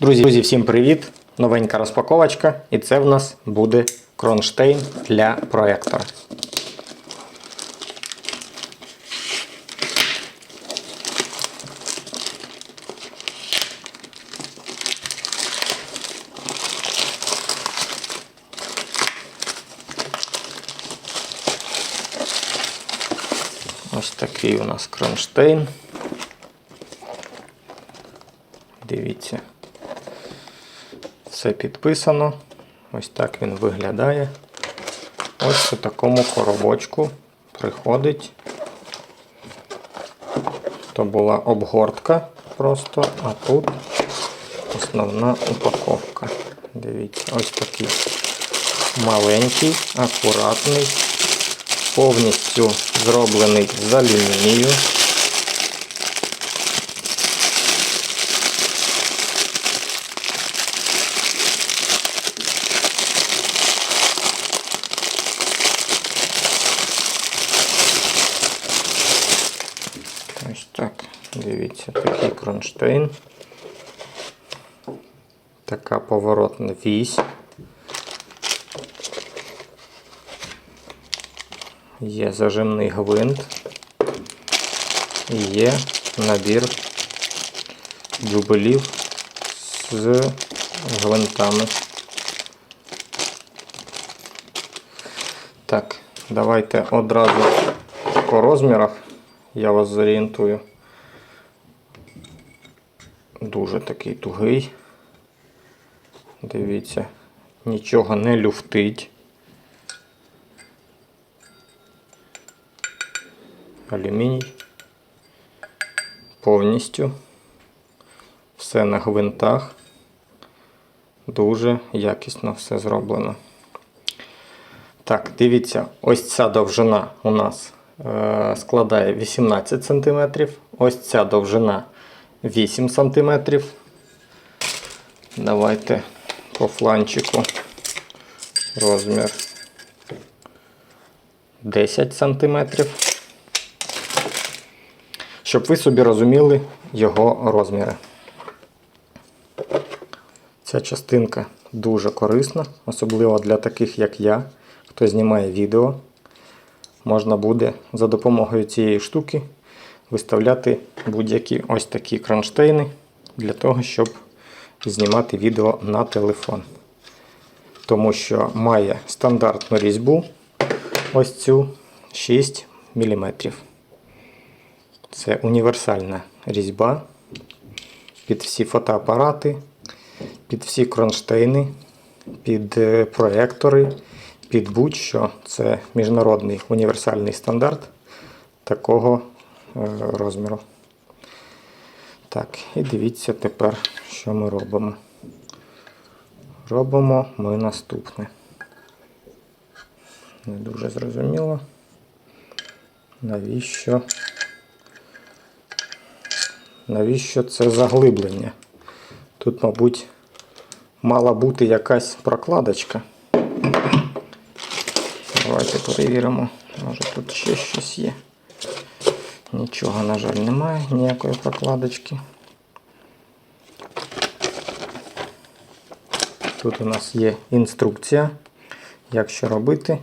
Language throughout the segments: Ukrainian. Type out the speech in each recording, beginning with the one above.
Друзі, друзі, всім привіт! Новенька розпаковочка, і це в нас буде кронштейн для проектора. Ось такий у нас кронштейн. Дивіться. Все підписано. Ось так він виглядає. Ось у такому коробочку приходить. То була обгортка просто, а тут основна упаковка. Дивіться, ось такий маленький, акуратний, повністю зроблений з алюмінію. Ось так, дивіться, такий кронштейн. Така поворотна вісь. Є зажимний гвинт. І є набір дюбелів з гвинтами. Так, давайте одразу по розмірах я вас зорієнтую. Дуже такий тугий. Дивіться, нічого не люфтить. Алюміній. Повністю. Все на гвинтах. Дуже якісно все зроблено. Так, дивіться, ось ця довжина у нас е, складає 18 см. Ось ця довжина 8 см. Давайте по фланчику розмір 10 см. Щоб ви собі розуміли його розміри. Ця частинка дуже корисна, особливо для таких, як я, хто знімає відео. Можна буде за допомогою цієї штуки виставляти будь-які ось такі кронштейни для того, щоб знімати відео на телефон. Тому що має стандартну різьбу ось цю 6 мм. Це універсальна різьба під всі фотоапарати, під всі кронштейни, під е, проектори, під будь-що. Це міжнародний універсальний стандарт такого розміру. Так, і дивіться тепер, що ми робимо. Робимо ми наступне. Не дуже зрозуміло. Навіщо? Навіщо це заглиблення? Тут, мабуть, мала бути якась прокладочка. Давайте перевіримо. Може тут ще щось є. Нічого, на жаль, немає, ніякої прокладочки. Тут у нас є інструкція, як що робити.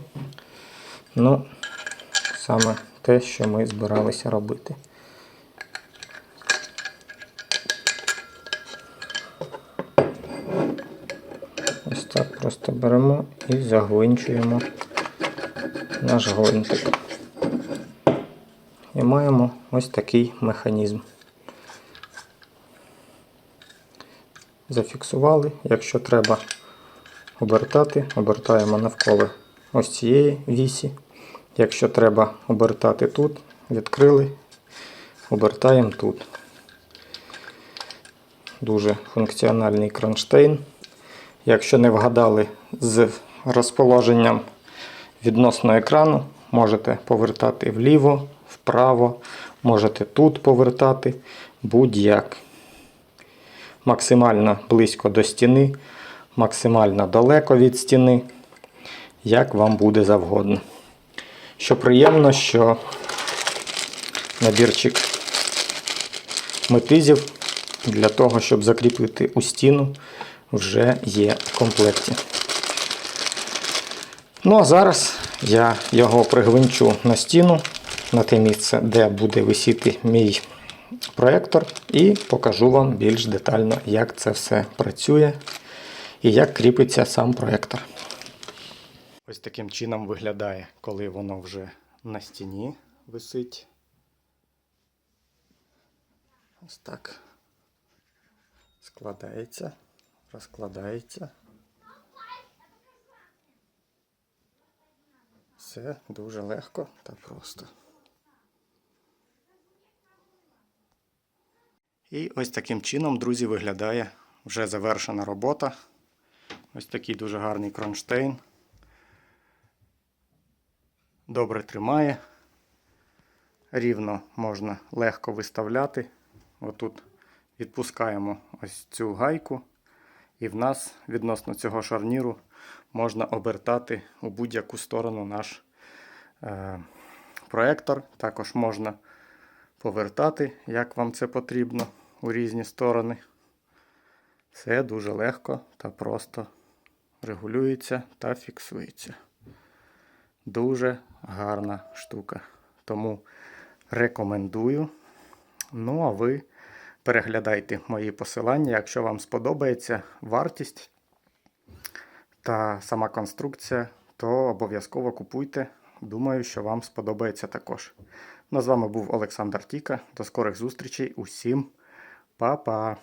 Ну, саме те, що ми збиралися робити. Ось так просто беремо і загвинчуємо наш гвинтик. Маємо ось такий механізм. Зафіксували, якщо треба обертати, обертаємо навколо ось цієї вісі. Якщо треба обертати тут, відкрили, обертаємо тут. Дуже функціональний кронштейн. Якщо не вгадали з розположенням відносно екрану, можете повертати вліво, вправо, можете тут повертати будь-як. Максимально близько до стіни, максимально далеко від стіни, як вам буде завгодно. Що приємно, що набірчик метизів для того, щоб закріпити у стіну, вже є в комплекті. Ну а зараз я його пригвинчу на стіну, на те місце, де буде висіти мій проектор, і покажу вам більш детально, як це все працює і як кріпиться сам проектор. Ось таким чином виглядає, коли воно вже на стіні висить. Ось так. Складається, розкладається. Все дуже легко та просто. І ось таким чином, друзі, виглядає вже завершена робота. Ось такий дуже гарний кронштейн. Добре тримає. Рівно можна легко виставляти. Отут відпускаємо ось цю гайку. І в нас відносно цього шарніру можна обертати у будь-яку сторону наш е, проектор. Також можна повертати, як вам це потрібно, у різні сторони. Все дуже легко та просто регулюється та фіксується. Дуже гарна штука. Тому рекомендую. Ну, а ви переглядайте мої посилання, якщо вам сподобається вартість та сама конструкція, то обов'язково купуйте. Думаю, що вам сподобається також. Ну, з вами був Олександр Тіка. До скорих зустрічей. Усім па-па!